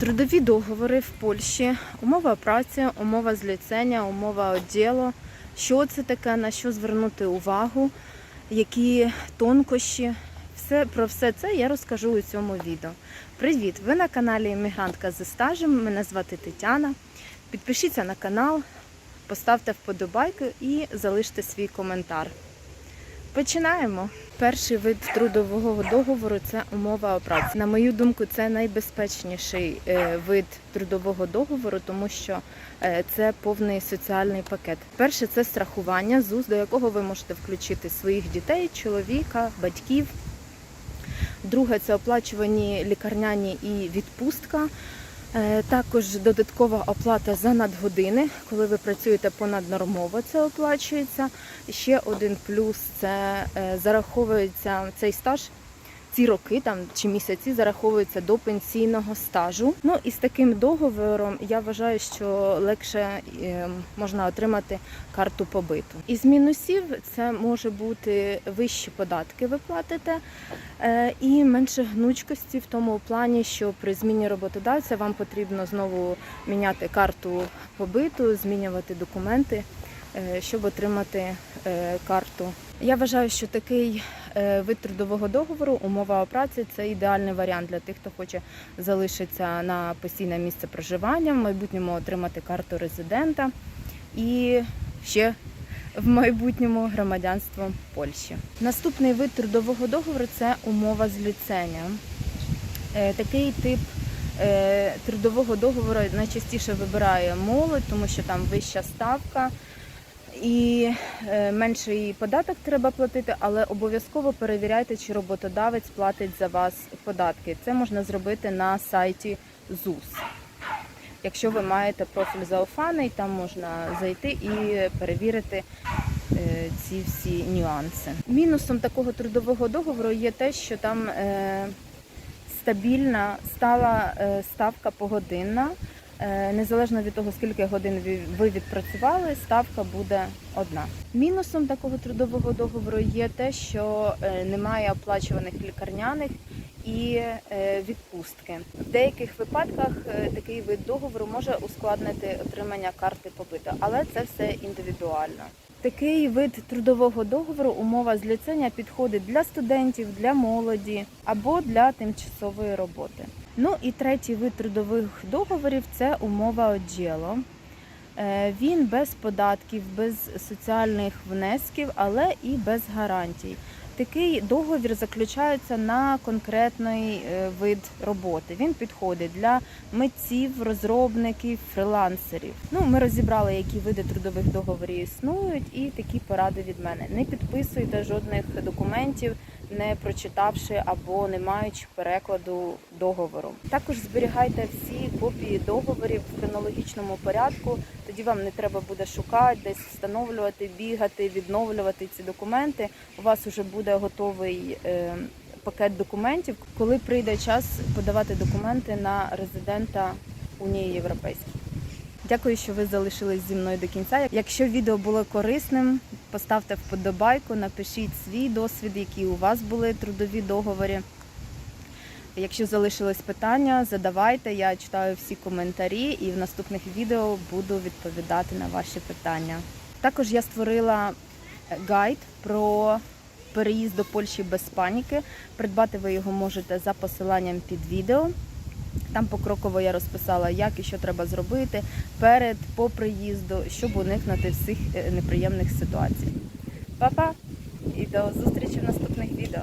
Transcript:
Трудові договори в Польщі, умова праці, умова зліцення, умова оділу. Що це таке, на що звернути увагу, які тонкощі. Все про все це я розкажу у цьому відео. Привіт! Ви на каналі Іммігрантка зі стажем. Мене звати Тетяна. Підпишіться на канал, поставте вподобайку і залиште свій коментар. Починаємо. Перший вид трудового договору це умова о праці. На мою думку, це найбезпечніший е, вид трудового договору, тому що е, це повний соціальний пакет. Перше це страхування ЗУС, до якого ви можете включити своїх дітей, чоловіка, батьків. Друге це оплачувані лікарняні і відпустка. Е, Також додаткова оплата за надгодини, коли ви працюєте понаднормово, це оплачується. Ще один плюс це е, зараховується цей стаж. Ці роки там чи місяці зараховуються до пенсійного стажу. Ну і з таким договором я вважаю, що легше е, можна отримати карту побиту. Із мінусів це може бути вищі податки ви платите е, і менше гнучкості в тому плані, що при зміні роботодавця вам потрібно знову міняти карту побиту, змінювати документи, е, щоб отримати е, карту. Я вважаю, що такий вид трудового договору, умова о праці це ідеальний варіант для тих, хто хоче залишитися на постійне місце проживання, в майбутньому отримати карту резидента і ще в майбутньому громадянство Польщі. Наступний вид трудового договору це умова зліцення. Е, Такий тип е, трудового договору найчастіше вибирає молодь, тому що там вища ставка. І е, менший податок треба платити, але обов'язково перевіряйте, чи роботодавець платить за вас податки. Це можна зробити на сайті ЗУС. Якщо ви маєте профіль заофаний, там можна зайти і перевірити е, ці всі нюанси. Мінусом такого трудового договору є те, що там е, стабільна стала ставка погодинна. Е, Незалежно від того, скільки годин ви- відпрацювали, ставка буде одна. Мінусом такого трудового договору є те, що е, немає оплачуваних лікарняних і е, відпустки. В деяких випадках такий вид договору може ускладнити отримання карти побиту, але це все індивідуально. Такий вид трудового договору, умова зліцення підходить для студентів, для молоді або для тимчасової роботи. Ну і третій вид трудових договорів це умова оділо. Е, Він без податків, без соціальних внесків, але і без гарантій. Такий договір заключається на конкретний е, вид роботи. Він підходить для митців, розробників, фрилансерів. Ну, ми розібрали, які види трудових договорів існують, і такі поради від мене. Не підписуйте жодних документів, не прочитавши або не маючи перекладу договору. Також зберігайте всі копії договорів в хронологічному порядку. Тоді вам не треба буде шукати, десь встановлювати, бігати, відновлювати ці документи. У вас вже буде готовий е, пакет документів, коли прийде час подавати документи на резидента Унії Європейської. Дякую, що ви залишились зі мною до кінця. Якщо відео було корисним, поставте вподобайку, напишіть свій досвід, які у вас були трудові договори. Якщо залишились питання, задавайте. Я читаю всі коментарі і в наступних відео буду відповідати на ваші питання. Також я створила гайд про переїзд до Польщі без паніки. Придбати ви його можете за посиланням під відео. Там покроково я розписала, як і що треба зробити перед, по приїзду, щоб уникнути всіх е, неприємних ситуацій. Па-па! І до зустрічі в наступних відео.